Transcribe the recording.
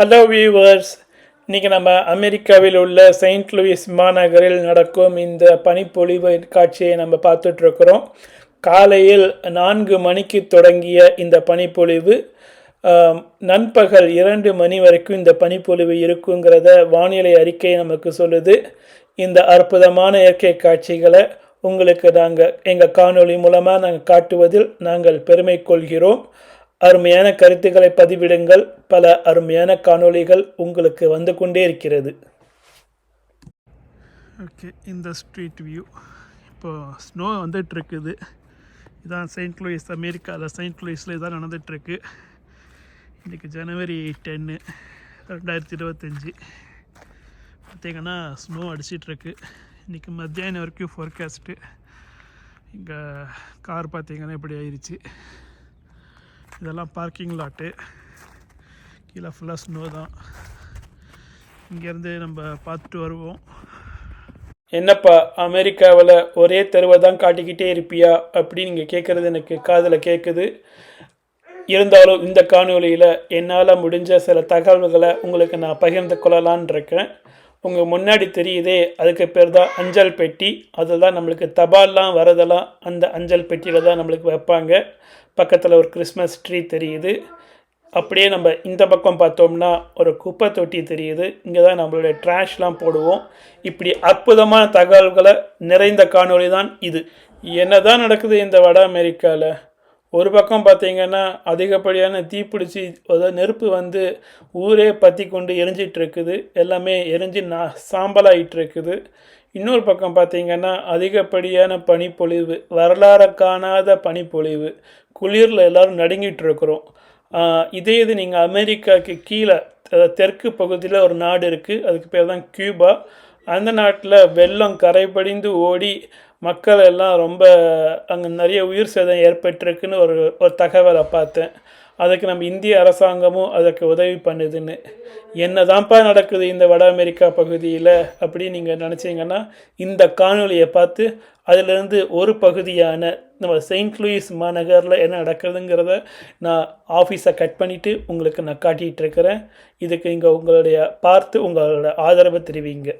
Hello viewers இன்றைக்கி நம்ம அமெரிக்காவில் உள்ள செயின்ட் லூயிஸ் மாநகரில் நடக்கும் இந்த பனிப்பொழிவு காட்சியை நம்ம பார்த்துட்ருக்குறோம் காலையில் நான்கு மணிக்கு தொடங்கிய இந்த பனிப்பொழிவு நண்பகல் இரண்டு மணி வரைக்கும் இந்த பனிப்பொழிவு இருக்குங்கிறத வானிலை அறிக்கை நமக்கு சொல்லுது. இந்த அற்புதமான இயற்கை காட்சிகளை உங்களுக்கு நாங்கள் எங்கள் காணொளி மூலமாக நாங்கள் காட்டுவதில் நாங்கள் பெருமை கொள்கிறோம். அருமையான கருத்துக்களை பதிவிடுங்கள். பல அருமையான காணொளிகள் உங்களுக்கு வந்து கொண்டே இருக்கிறது. ஓகே இந்த ஸ்ட்ரீட் வியூ. இப்போ ஸ்னோ வந்துட்டுருக்குது. இதான் செயின்ட் லூயிஸ் அமெரிக்காவில் செயின்ட் லூயிஸில் இதான் நடந்துகிட்ருக்கு இன்றைக்கி ஜனவரி டென்னு ரெண்டாயிரத்தி இருபத்தஞ்சி. பார்த்திங்கன்னா ஸ்னோ அடிச்சிட்ருக்கு இன்றைக்கி மத்தியானம் வரைக்கும் ஃபோர்காஸ்ட்டு இங்கே கார் பார்த்திங்கன்னா இப்படி ஆயிடுச்சு இதெல்லாம் பார்க்கிங் லாட்டு கீழே ஃபுல்லாக ஸ்னோ தான். இங்கேருந்து நம்ம பார்த்துட்டு வருவோம். என்னப்பா அமெரிக்காவில் ஒரே தெருவை தான் காட்டிக்கிட்டே இருப்பியா? அப்படின்னு நீங்கள் கேட்குறது எனக்கு காதில் கேட்குது இருந்தாலும் இந்த காணொலியில் என்னால் முடிஞ்ச சில தகவல்களை உங்களுக்கு நான் பகிர்ந்து கொள்ளலான் இருக்கேன். உங்கள் முன்னாடி தெரியுதே அதுக்கு பேர் தான் அஞ்சல் பெட்டி. அதில் தான் நம்மளுக்கு தபால்லாம் வரதெல்லாம் அந்த அஞ்சல் பெட்டியில் தான் நம்மளுக்கு வைப்பாங்க. பக்கத்தில் ஒரு கிறிஸ்மஸ் ட்ரீ தெரியுது. அப்படியே நம்ம இந்த பக்கம் பார்த்தோம்னா ஒரு குப்பை தொட்டி தெரியுது. இங்கே தான் நம்மளுடைய ட்ராஷ்லாம் போடுவோம். இப்படி அற்புதமான தகவல்களை நிறைந்த காணொளி தான் இது. என்ன தான் நடக்குது இந்த வட அமெரிக்காவில் ஒரு பக்கம் பார்த்தீங்கன்னா அதிகப்படியான தீப்பிடிச்சி அதாவது நெருப்பு வந்து ஊரே பற்றி கொண்டு எரிஞ்சிட்டு இருக்குது எல்லாமே எரிஞ்சு நா சாம்பலாயிட்டு இருக்குது இன்னொரு பக்கம் பார்த்தீங்கன்னா அதிகப்படியான பனிப்பொழிவு வரலாறு காணாத பனிப்பொழிவு. குளிரில் எல்லோரும் நடுங்கிட்டு இருக்கிறோம் இதே இது நீங்கள் அமெரிக்காவுக்கு கீழே தெற்கு பகுதியில் ஒரு நாடு இருக்குது அதுக்கு பேர் தான் கியூபா. அந்த நாட்டில் வெள்ளம் கரைபடிந்து ஓடி மக்கள் எல்லாம் ரொம்ப அங்கே நிறைய உயிர் சேதம் ஏற்பட்டிருக்குன்னு ஒரு ஒரு தகவலை பார்த்தேன். அதுக்கு நம்ம இந்திய அரசாங்கமும் அதுக்கு உதவி பண்ணுதுன்னு. என்னதான்ப்பா நடக்குது இந்த வட அமெரிக்கா பகுதியில் அப்படின்னு நீங்கள் நினச்சிங்கன்னா இந்த காணொலியை பார்த்து அதிலிருந்து ஒரு பகுதியான நம்ம செயின்ட் லூயிஸ் மாநகரில் என்ன நடக்குதுங்கிறத நான் ஆஃபீஸை கட் பண்ணிவிட்டு உங்களுக்கு நான் காட்டிகிட்டு இருக்கிறேன். இதுக்கு இங்கே உங்களுடைய பார்த்து உங்களோட ஆதரவை தெரிவிங்க.